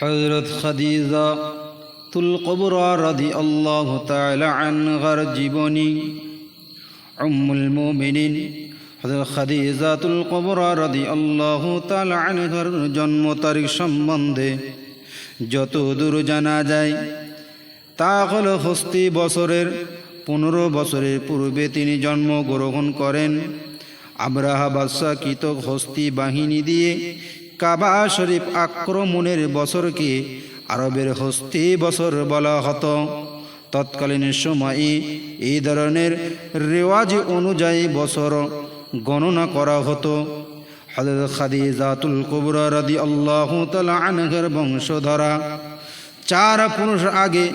হজরত খাদিজা তুল কবরা রাদি আল্লাহ আনহার জীবনী উম্মুল মুমিনিন। হজরত খাদিজাতুল কবরা রাদি আল্লাহ আনহার জন্ম তারিখ সম্বন্ধে যত দূর জানা যায়, তা হল হস্তি বছরের পনেরো বছরের পূর্বে তিনি জন্মগ্রহণ করেন। আব্রাহা বাদশাহ কৃতক হস্তি বাহিনী দিয়ে কাবা শরীফ আক্রমণের বছরকে আরবের হস্তি বছর বলা হতো। তৎকালীন সময়ে এই ধরনের রেওয়াজ অনুযায়ী বছর গণনা করা হতো। হজরত খাদিজাতুল কুবরা রাদি আল্লাহ আনহের বংশধরা চার পুরুষ আগে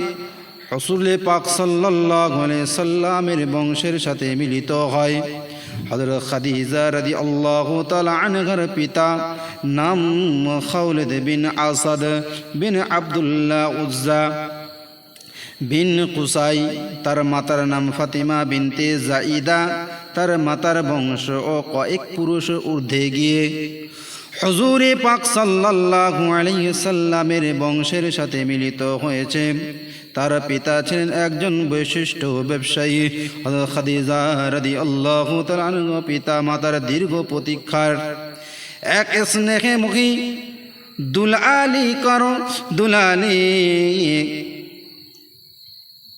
রসুলে পাক সাল্লাহ সাল্লামের বংশের সাথে মিলিত হয়। হজরত খাদিজা রাদি আল্লাহ আনহার পিতা নাম খাউলেদ বিন আসাদ বিন আবদুল্লাহ উজ্জা বিন কুসাই, তার মাতার নাম ফাতিমা বিনতে জাইদা তার মাতার বংশ ও কয়েক পুরুষ ঊর্ধ্বে গিয়ে। হজুরে পাক আলাইহি সাল্লামের বংশের সাথে মিলিত হয়েছে। তার পিতা ছিলেন একজন বৈশিষ্ট্য ব্যবসায়ী। খাদিজা তাআলা আনহা পিতা মাতার দীর্ঘ প্রতীক্ষার। এক স্নেহে মুখী, দুলালি কর, দুলালি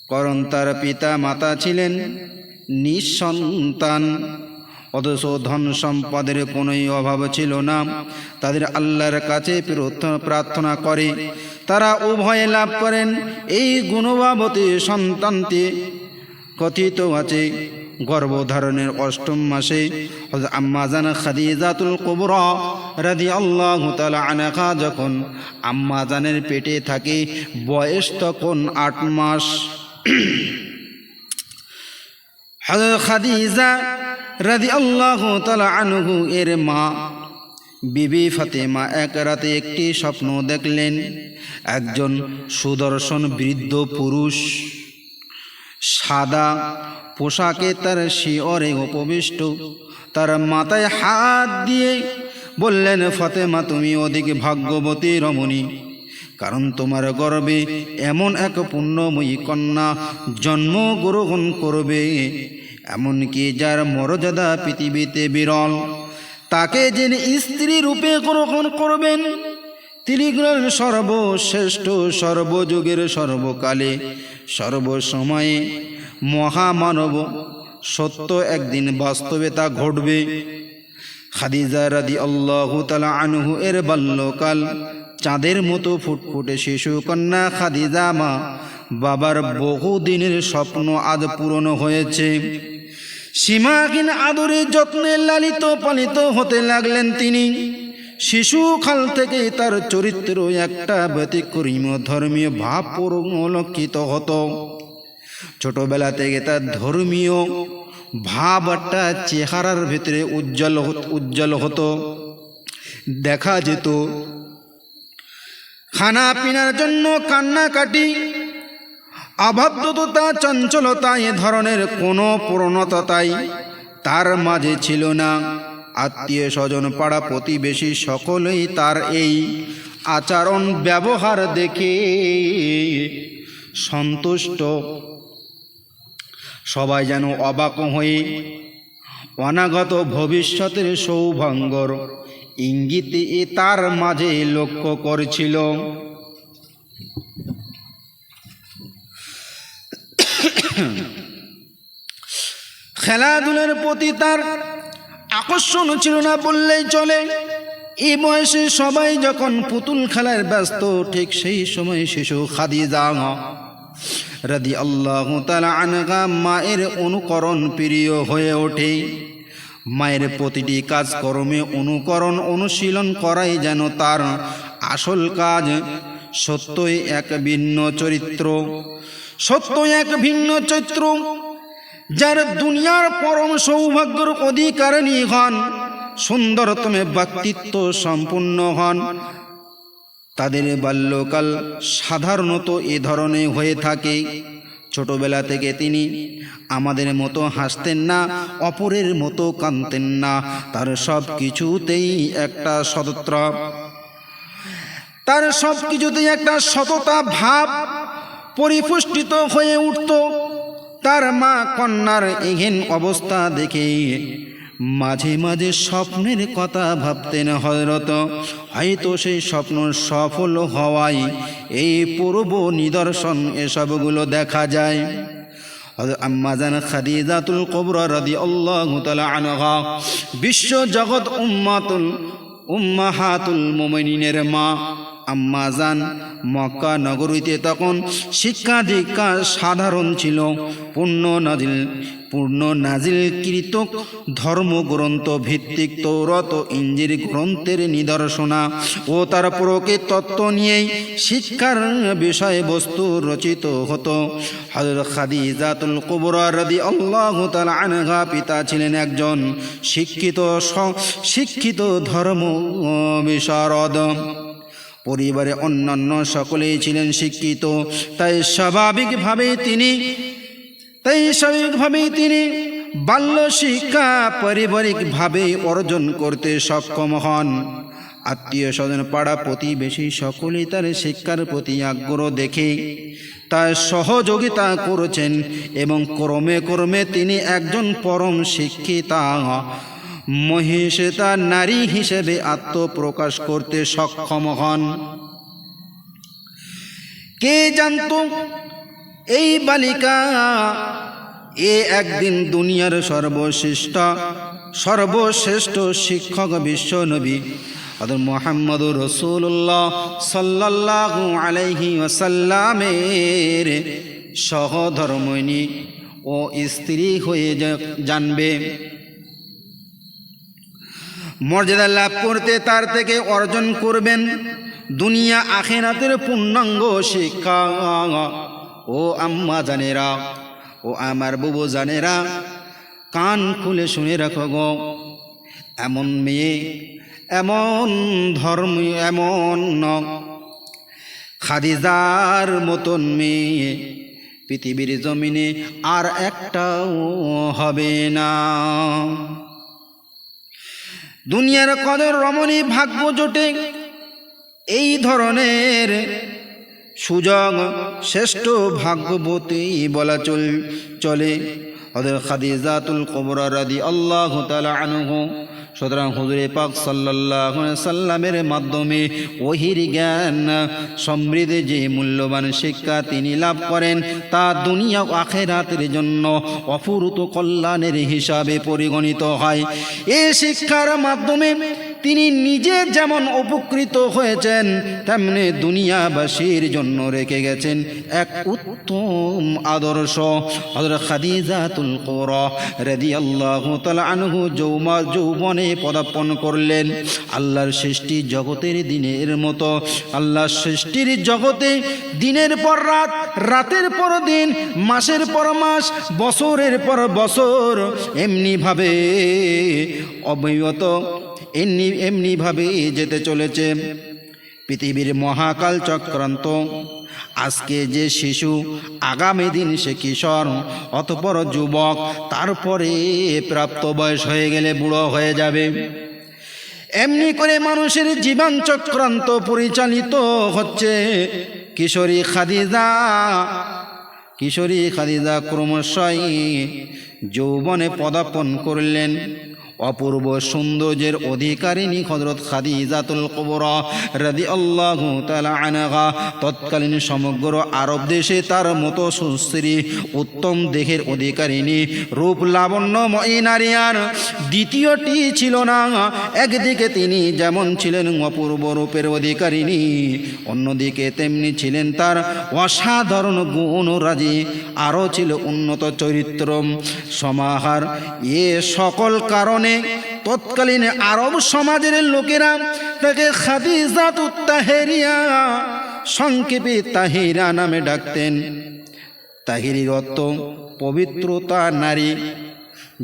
করণ তার পিতা মাতা ছিলেন নিঃসন্তান। অথচ ধন সম্পদের কোনোই অভাব ছিল না। তাদের আল্লাহর কাছে প্রার্থনা করে। তারা উভয়ে লাভ করেন। এই গুণভাবতী সন্তানটি কথিত আছে গর্ভধারণের অষ্টম মাসে। আম্মা জান খাদিজাতুল কুবরা রাদি আল্লাহ তালা আনাকা যখন আম্মা জানের পেটে থাকে, বয়স তখন আট মাস। হজরত খাদিজা রাদি আল্লাহ তালা আনহু এর মা। বিবি ফাতেমা এক রাতে একটি স্বপ্ন দেখলেন, একজন সুদর্শন বৃদ্ধ পুরুষ। সাদা পোশাকে তার শিওরে উপবিষ্ট, তার মাথায় হাত দিয়ে বললেন, ফাতেমা, তুমি অধিক ভাগ্যবতী রমণী, কারণ তোমার গর্বে এমন এক পুণ্যময়ী কন্যা জন্মগ্রহণ করবে। এমনকি যার মর্যাদা পৃথিবীতে বিরল, তাকে যিনি স্ত্রী রূপে গ্রহণ করবেন, তিনি সর্বশ্রেষ্ঠ, সর্বযুগের সর্বকালে, সর্বসময়ে মহামানব। সত্য একদিন বাস্তবে তা ঘটবে। খাদিজা রাদি আল্লাহ তালা আনহু এর বাল্যকাল, চাঁদের মতো ফুটফুটে শিশু কন্যা খাদিজা মা বাবার বহুদিনের স্বপ্ন আজ পূরণ হয়েছে। সীমাহীন আদরে যত্নে লালিত পালিত হতে লাগলেন তিনি। শিশু খাল থেকে তার চরিত্র একটা ব্যতিক্রম ধর্মীয় ভাব পরিলক্ষিত হতো। ছোটবেলা থেকে তার ধর্মীয় ভাব একটা চেহারার ভিতরে উজ্জ্বল উজ্জ্বল হতো। দেখা যেত খানা পিনার জন্য কান্নাকাটি অভাবতা চঞ্চলতা এ ধরনের কোনো প্রণতাই তার মাঝে ছিল না। আত্মীয় স্বজন পাড়া প্রতিবেশী সকলেই তার এই আচরণ ব্যবহার দেখে সন্তুষ্ট। সবাই যেন অবাক হয়ে অনাগত ভবিষ্যতের সৌভাঙ্গর ইঙ্গিতে তার মাঝে লক্ষ্য করছিল। খেলাধুলার প্রতি তার আকর্ষণ ছিল না বললেই চলে। এই বয়সে সবাই যখন পুতুল খেলায় ব্যস্ত, ঠিক সেই সময় শিশু খাদিজা রাদি আল্লাহ তালা আনগা মায়ের অনুকরণ প্রিয় হয়ে ওঠে। মায়ের প্রতিটি কাজকর্মে অনুকরণ অনুশীলন করাই যেন তার আসল কাজ। সত্যই এক ভিন্ন চরিত্র। সত্য এক ভিন্ন চৈত্র, যার দুনিয়ার পরম সৌভাগ্যর অধিকারিণী হন, সুন্দরতমে ব্যক্তিত্ব সম্পূর্ণ হন। তাদের বাল্যকাল সাধারণত এ ধরনের হয়ে থাকে। ছোটবেলা থেকে তিনি আমাদের মতো হাসতেন না, অপরের মতো কানতেন না, তার সব কিছুতেই একটা সদত্র তার সব কিছুতেই একটা সততা ভাব পরিপুষ্টিত হয়ে উঠত। তার মা কন্যার এহেন অবস্থা দেখে মাঝে মাঝে স্বপ্নের কথা ভাবতেন হজরত হয়তো সেই স্বপ্ন সফল হওয়ায় এই পূর্ব নিদর্শন এসবগুলো দেখা যায়। বিশ্ব জগৎ উম্মাতুল, উম্মাহাতুল মোমিনের মা। আম্মাজান মক্কা নগরীতে তখন শিক্ষা দীক্ষা সাধারণ ছিল। পূর্ণ নাজিল, পূর্ণ নাজিলকৃত ধর্মগ্রন্থ ভিত্তিক তৌরত ইঞ্জির গ্রন্থের নিদর্শনা ও তার প্রকৃত তত্ত্ব নিয়েই শিক্ষার বিষয়বস্তু রচিত হতো। হজর খাদিজাতুল কুবরা রাদি আল্লাহ আনহা পিতা ছিলেন একজন শিক্ষিত শিক্ষিত ধর্ম বিশারদ। পরিবারে অন্যান্য সকলেই ছিলেন শিক্ষিত। তাই স্বাভাবিকভাবেই তিনি, তাই স্বাভাবিকভাবেই তিনি বাল্য শিক্ষা পারিবারিকভাবে অর্জন করতে সক্ষম হন। আত্মীয় স্বজন পাড়া প্রতিবেশী সকলেই তার শিক্ষার প্রতি আগ্রহ দেখে, তার সহযোগিতা করেছেন এবং ক্রমে ক্রমে তিনি একজন পরম শিক্ষিতা মহিষতা নারী হিসেবে আত্মপ্রকাশ করতে সক্ষম হন। কে জানতো এই বালিকা? এ একদিন দুনিয়ার সর্বশ্রেষ্ঠ সর্বশ্রেষ্ঠ শিক্ষক বিশ্ব নবী আদর মোহাম্মদ রসুল্লাহ সাল্লাহ আলাইহি ওসাল্লামের সহধর্মিনী ও স্ত্রী হয়ে জানবে। মর্যাদা লাভ করতে তার থেকে অর্জন করবেন দুনিয়া আখেরাতের পূর্ণাঙ্গ শিক্ষা। ও আম্মা জানেরা, ও আমার বুবু জানেরা, কান খুলে শুনে রাখো গো। এমন মেয়ে, এমন ধর্ম, এমন খাদিজার মতন মেয়ে, পৃথিবীর জমিনে আর একটাও হবে না। দুনিয়ার কদর রমণী ভাগ্য জোটে। এই ধরনের সুযোগ শ্রেষ্ঠ ভাগ্যবতী বলা চল, চলে। ওদের খাদিজাতুল কবরা রাদি আল্লাহ তালা আনহু সুতরাং হুজুরে পাক সাল্লাহ সাল্লামের মাধ্যমে ওহির জ্ঞান, সমৃদ্ধ, যে মূল্যবান শিক্ষা তিনি লাভ করেন, তা দুনিয়া আখেরাতের জন্য অফুরুত কল্যাণের হিসাবে পরিগণিত হয়। এই শিক্ষার মাধ্যমে তিনি নিজে যেমন উপকৃত হয়েছেন, তেমনি দুনিয়াবাসীর জন্য রেখে গেছেন এক উত্তম আদর্শ। খাদিজাতুল তাআলা আনহু যৌমা যৌবনে পদার্পণ করলেন। আল্লাহর সৃষ্টি জগতের দিনের মতো। আল্লাহর সৃষ্টির জগতে দিনের পর রাত, রাতের পর দিন, মাসের পর মাস, বছরের পর বছর, এমনিভাবে অবৈত এমনি এমনিভাবে যেতে চলেছে। পৃথিবীর মহাকাল চক্রান্ত। আজকে যে শিশু, আগামী দিন সে কিশোর, অতপর যুবক, তারপরে প্রাপ্ত বয়স হয়ে গেলে বুড়ো হয়ে যাবে। এমনি করে মানুষের জীবন চক্রান্ত পরিচালিত হচ্ছে। কিশোরী খাদিজা কিশোরী খাদিজা ক্রমশই যৌবনে পদার্পণ করলেন। অপূর্ব সৌন্দর্যের অধিকারিণী হজরত খাদিজাতুল কবরা রাদি আল্লাহ আনাগা তৎকালীন সমগ্র আরব দেশে তার মতো সুশ্রী, উত্তম দেহের অধিকারিণী, রূপ লাবণ্যময়ী নারী আর দ্বিতীয়টি ছিল না। একদিকে তিনি যেমন ছিলেন অপূর্ব রূপের অধিকারিণী, অন্যদিকে তেমনি ছিলেন তার অসাধারণ গুণরাজি আরও ছিল উন্নত চরিত্র। সমাহার এ সকল কারণে তৎকালীন আরব সমাজের লোকেরা তাকে খাদিজাত তাহেরিয়া, সংক্ষেপে তাহিরা নামে ডাকতেন। তাহিরির অর্থ পবিত্রতা নারী।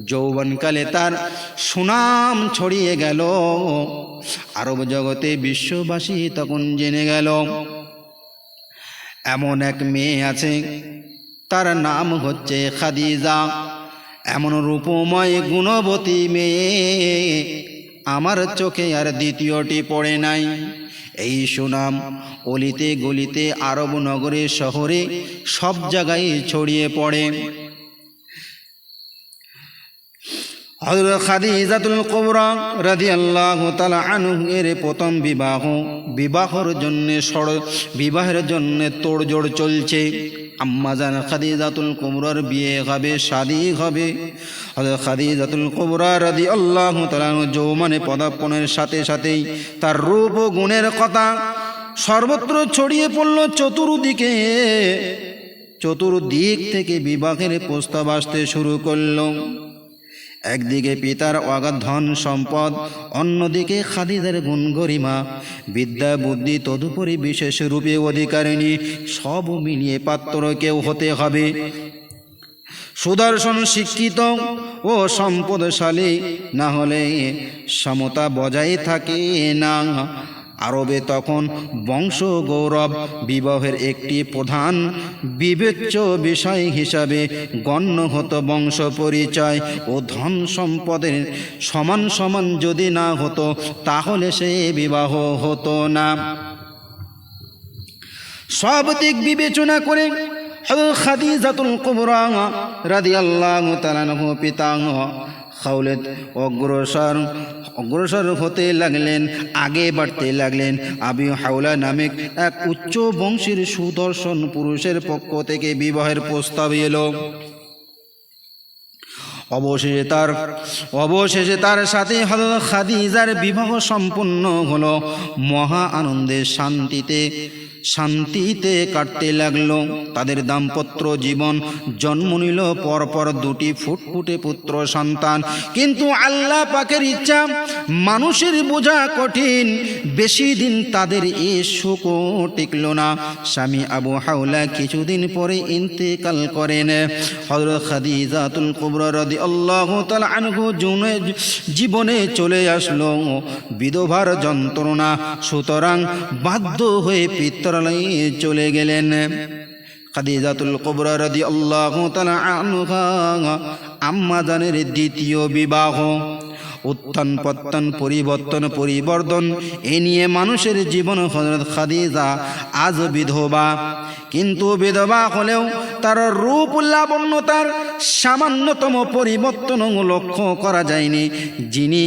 যৌবনকালে তার সুনাম ছড়িয়ে গেল। আরব জগতে বিশ্ববাসী তখন জেনে গেল। এমন এক মেয়ে আছে, তার নাম হচ্ছে খাদিজা। এমন রূপময় গুণবতী মেয়ে আমার চোখে আর দ্বিতীয়টি পড়ে নাই। এই সুনাম অলিতে গলিতে আরব নগরে শহরে সব জায়গায় ছড়িয়ে পড়ে। প্রথম বিবাহ, বিবাহর জন্য সড় বিবাহের জন্য তোড়জোড় চলছে। আম্মাজান খাদিজাতুল কুমরার বিয়ে হবে, শাদি হবে। খাদিজাতুল কুমরা রাদি আল্লাহ আনহু যৌমানে পদার্পণের সাথে সাথেই তার রূপ ও গুণের কথা সর্বত্র ছড়িয়ে পড়ল চতুর্দিকে। চতুর্দিক থেকে বিবাহের প্রস্তাব আসতে শুরু করল। একদিকে পিতার অগাধ ধন সম্পদ, অন্যদিকে খাদিদের গুণ গরিমা। বিদ্যা, বুদ্ধি তদুপরি বিশেষ রূপে অধিকারিণী সব মিলিয়ে পাত্র কেউ হতে হবে। সুদর্শন শিক্ষিত ও সম্পদশালী, না হলে সমতা বজায় থাকে না। আরবে তখন বংশ গৌরব বিবাহের একটি প্রধান বিবেচ্য বিষয় হিসাবে গণ্য হতো বংশ পরিচয় ও ধন সম্পদের সমান সমান যদি না হতো, তাহলে সে বিবাহ হতো না। সব দিক বিবেচনা করে খাদি খাদিজাতুল কুবরা রাদিয়াল্লাহু তাআলা পিতা খাউলেদ অগ্রসর অগ্রসর হতে লাগলেন, আগে বাড়তে লাগলেন। আবি হাওলা নামে এক উচ্চ বংশের সুদর্শন পুরুষের পক্ষ থেকে বিবাহের প্রস্তাব এলো। অবশেষে তার অবশেষে তার সাথে হযরত খাদিজার বিবাহ সম্পন্ন হলো। মহা আনন্দে শান্তিতে শান্তিতে কাটতে লাগল। তাদের দাম্পত্য জীবন জন্ম নিল, পরপর দুটি ফুটফুটে পুত্র সন্তান। কিন্তু আল্লাহ পাকের ইচ্ছা, মানুষের বোঝা কঠিন। বেশি দিন তাদের এ সুখও টিকল না। স্বামী আবু হাওলা কিছুদিন পরে ইন্তেকাল করেন। হযরত খাদিজাতুল কুবরা রাদিয়াল্লাহু তাআলা আনহু জুনে- জীবনে চলে আসলো। বিধবার যন্ত্রণা, সুতরাং বাধ্য হয়ে পিত্রালয়ে চলে গেলেন। খাদিজাতুল কুবরা রাদিয়াল্লাহু আল্লাহ আম্মাদানের দ্বিতীয় বিবাহ। উত্থান পত্তন পরিবর্তন পরিবর্তন, এ নিয়ে মানুষের জীবন হজরত খাদিজা আজ বিধবা। কিন্তু বিধবা হলেও তার রূপ লাবণ্যতার সামান্যতম পরিবর্তন লক্ষ্য করা যায়নি, যিনি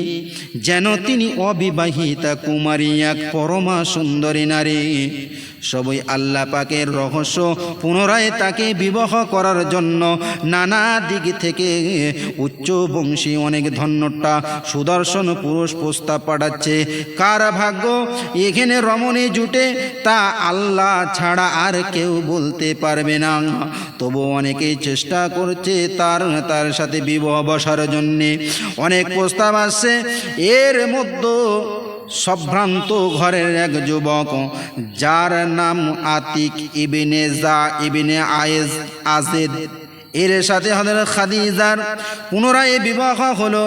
যেন তিনি অবিবাহিতা কুমারী এক পরমা সুন্দরী নারী। সবই আল্লাহ পাকের রহস্য, পুনরায় তাকে বিবাহ করার জন্য নানা দিক থেকে উচ্চ বংশী অনেক ধন্যটা, সুদর্শন পুরুষ প্রস্তাব পাঠাচ্ছে। কার ভাগ্য? এখানে রমণী জুটে তা আল্লাহ ছাড়া আর কেউ বলতে পারবে না। তবু অনেকেই চেষ্টা করছে তার তার সাথে বিবাহ বসার জন্যে। অনেক প্রস্তাব আসছে, এর মধ্যে সম্ভ্রান্ত ঘরের এক যুবক, যার নাম আতিক ইবিনে জা ইবিনে আয়েজ আজেদ এর সাথে হলেন খাদিজার পুনরায় বিবাহ হলো,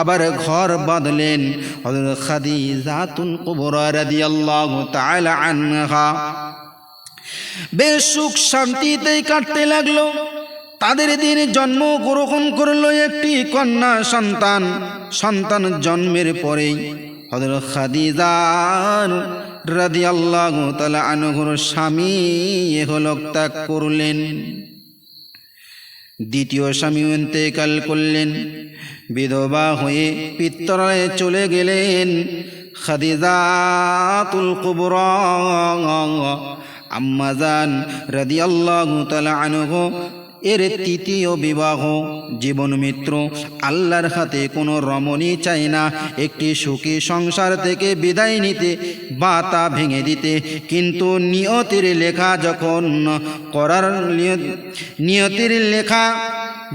আবার ঘর বাঁধলেন হযরত খাদিজাতুল কুবরা রাদিয়াল্লাহু তাআলা আনহা। বেশ সুখ শান্তিতেই কাটতে লাগল। তাদের দিন জন্ম গ্রহণ করল একটি কন্যা সন্তান। সন্তান জন্মের পরেই হযরত খাদিজার রাদিয়াল্লাহু তাআলা আনহুর স্বামী এহলোক ত্যাগ করলেন। দ্বিতীয় স্বামী ইন্তেকাল করলেন। বিধবা হয়ে পিত্তরায় চলে গেলেন খাদিজা খাদিজাতুল কুবরা। আম্মাজান রাদিয়াল্লাহু তাআলা আনহু, এর তৃতীয় বিবাহ, জীবন মিত্র, আল্লাহর হাতে কোনো রমণী চাই না, একটি সুখী সংসার থেকে বিদায় নিতে বা তা ভেঙে দিতে, কিন্তু নিয়তির লেখা যখন করার নিয়ত- নিয়তির লেখা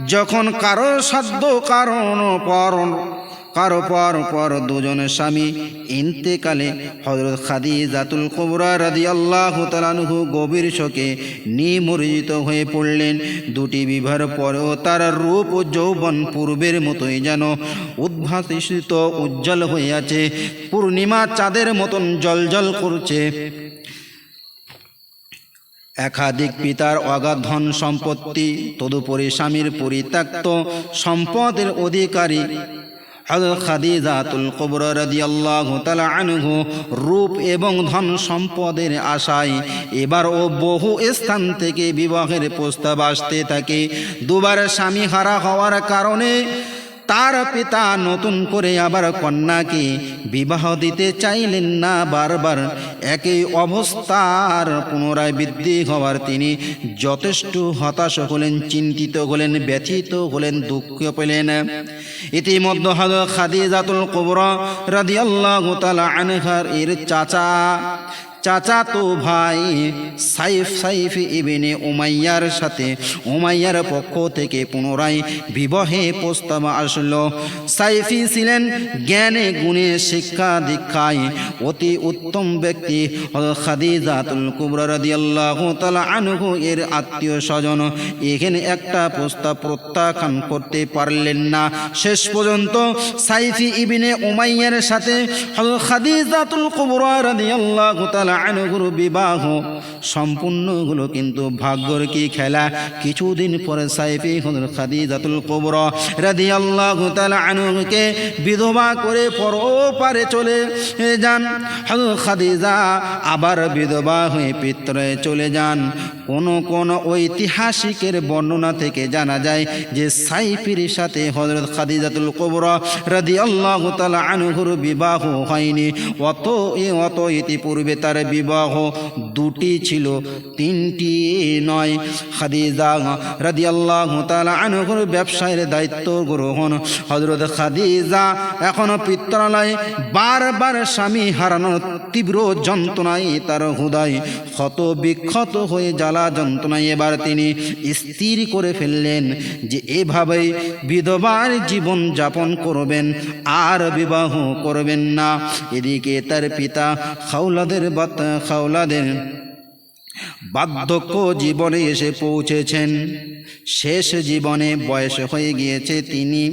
যখন কারও সাধ্য কারণ পর কারও পর পর দুজন স্বামী। ইন্তেকালে হজরত খাদিজাতুল কুবরা রাদিয়াল্লাহু তাআলাহু গভীর শোকে নিমজ্জিত হয়ে পড়লেন। দুটি বিবাহের পরেও তার রূপ ও যৌবন পূর্বের মতোই যেন উদ্ভাসিত, উজ্জ্বল হয়ে আছে। পূর্ণিমা চাঁদের মতন জলজল করছে। একাধিক পিতার অগাধ ধন সম্পত্তি, তদুপরি স্বামীর পরিত্যক্ত সম্পদের অধিকারী রূপ এবং ধন সম্পদের আশায় এবার ও বহু স্থান থেকে বিবাহের প্রস্তাব আসতে থাকে। দুবার স্বামী হারা হওয়ার কারণে তার পিতা নতুন করে আবার কন্যাকে বিবাহ দিতে চাইলেন না বারবার। একই অবস্থার পুনরায় বৃদ্ধি হওয়ার তিনি যথেষ্ট হতাশ হলেন, চিন্তিত হলেন, ব্যথিত হলেন, দুঃখ পেলেন। ইতিমধ্যে হল খাদিজাতুল কুবরা রাদিয়াল্লাহু তাআলা আনহার এর চাচা চাচাতো ভাই, সাইফ সাইফ ইবেনে উমাইয়ার সাথে। উমাইয়ার পক্ষ থেকে পুনরায় বিবাহে প্রস্তাব আসলো। সাইফি ছিলেন জ্ঞানে গুণে শিক্ষা দীক্ষায় অতি উত্তম ব্যক্তি। খাদিজাতুল কুবরা রাদিয়াল্লাহু তাআলা আনহু এর আত্মীয় স্বজন এখানে একটা প্রস্তাব প্রত্যাখ্যান করতে পারলেন না। শেষ পর্যন্ত সাইফি ইবিনে উমাইয়ার সাথে খাদিজাতুল কুবরা রাদিয়াল্লাহু তাআলা আনহুর বিবাহ। সম্পূর্ণ হলো কিন্তু ভাগ্যর কি খেলা? কিছুদিন পরে সাইফি হজর খাদিজাতুল কোবর রাদি আল্লাহ আনহুকে বিধবা করে পরপারে চলে যান। হজর খাদিজা আবার বিধবা হয়ে পিত্রে চলে যান। কোন কোন ঐতিহাসিকের বর্ণনা থেকে জানা যায় যে সাইফির সাথে হযরত খাদিজাতুল কুবরা রাদিয়াল্লাহু তাআলা আনহুর বিবাহ হয়নি। অত অত ইতিপূর্বে তার বিবাহ দুটি ছিল, তিনটি নয়। খাদিজা রাদিয়াল্লাহু তাআলা আনহুর ব্যবসায়ের দায়িত্ব গ্রহণ। হজরত খাদিজা এখনও পিত্রালয় বারবার স্বামী হারানোর তীব্র যন্ত্রণায় তার হৃদয় ক্ষত বিক্ষত হয়ে জ্বালা যন্ত্রণায় এবার তিনি স্থির করে ফেললেন যে এভাবেই বিধবার জীবন যাপন করবেন, আর বিবাহ করবেন না। এদিকে তার পিতা খাউলাদের বাত, খাওলাদের বার্ধক্য জীবনে এসে পৌঁছেছেন। শেষ জীবনে বয়স হয়ে গিয়েছে তিনি।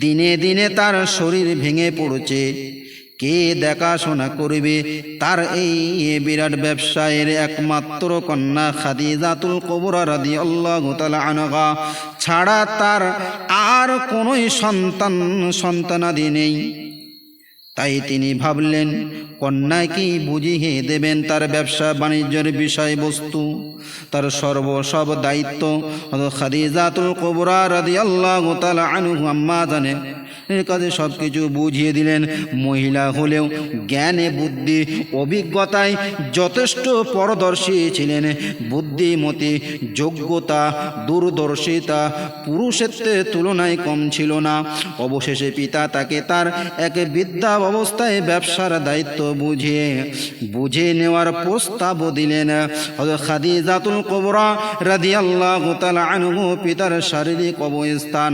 দিনে দিনে তার শরীর ভেঙে পড়ছে। কে দেখাশোনা করবে? তার এই বিরাট ব্যবসায়ের একমাত্র কন্যা খাদিজাতুল কবরা রাদি আল্লাহ আনগা ছাড়া তার আর কোনোই সন্তান, সন্তানাদি নেই। তাই তিনি ভাবলেন কন্যাকে বুঝিয়ে দেবেন তার ব্যবসা বাণিজ্যের বিষয়বস্তু? তার সর্বসব দায়িত্ব খাদিজাতুল কবরা রাদি আল্লাহ তালা আনু আম্মা জানে। এর কাছে সব কিছু বুঝিয়ে দিলেন। মহিলা হলেও জ্ঞানে, বুদ্ধি, অভিজ্ঞতায় যথেষ্ট পরদর্শী ছিলেন। বুদ্ধিমতী, যোগ্যতা, দূরদর্শিতা পুরুষের তুলনায় কম ছিল না। অবশেষে পিতা তাকে তার এক বিদ্যা অবস্থায় ব্যবসার দায়িত্ব বুঝে বুঝে নেওয়ার প্রস্তাব দিলেন। খাদিজাতুল কোবরা রাদিয়াল্লাহু আল্লাহ পিতার শারীরিক অবস্থান,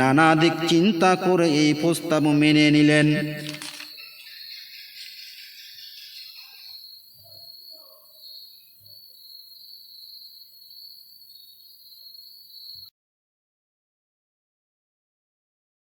নানা দিক চিন্তা করে এই প্রস্তাব মেনে নিলেন।